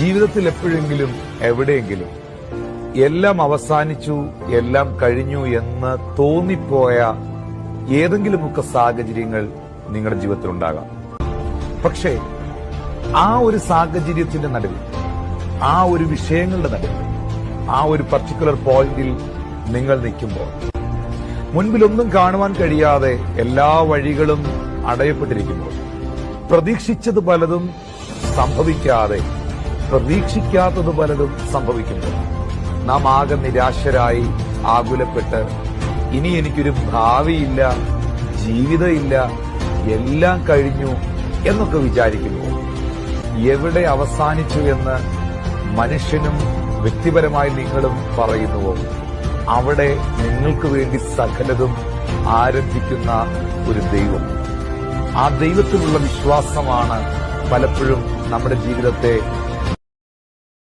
ജീവിതത്തിൽ എപ്പോഴെങ്കിലും എവിടെയെങ്കിലും എല്ലാം അവസാനിച്ചു എല്ലാം കഴിഞ്ഞു എന്ന് തോന്നിപ്പോയ ഏതെങ്കിലുമൊക്കെ സാഹചര്യങ്ങൾ നിങ്ങളുടെ ജീവിതത്തിൽ ഉണ്ടാകാം പക്ഷേ ആ ഒരു സാഹചര്യത്തിന്റെ നടുവിൽ ആ ഒരു വിഷയങ്ങളുടെ നടുവിൽ ആ ഒരു പർട്ടിക്കുലർ പോയിന്റിൽ നിങ്ങൾ നിൽക്കുമ്പോൾ മുൻപിലൊന്നും കാണുവാൻ കഴിയാതെ എല്ലാ വഴികളും അടയപ്പെട്ടിരിക്കുമ്പോൾ പ്രതീക്ഷിച്ചത് പലതും സംഭവിക്കാതെ പ്രതീക്ഷിക്കാത്തത് പലതും സംഭവിക്കുമ്പോൾ നാം ആകെ നിരാശരായി ആകുലപ്പെട്ട്. ഇനി എനിക്കൊരു ഭാവിയില്ല ജീവിതമില്ല എല്ലാം കഴിഞ്ഞു എന്നൊക്കെ വിചാരിക്കുന്നു. എവിടെ അവസാനിച്ചു എന്ന് മനുഷ്യനും വ്യക്തിപരമായി നിങ്ങളും പറയുന്നുവോ? അവിടെ നിങ്ങൾക്ക് വേണ്ടി സകലതും ആരംഭിക്കുന്ന ഒരു ദൈവം. ആ ദൈവത്തിലുള്ള വിശ്വാസമാണ് പലപ്പോഴും നമ്മുടെ ജീവിതത്തെ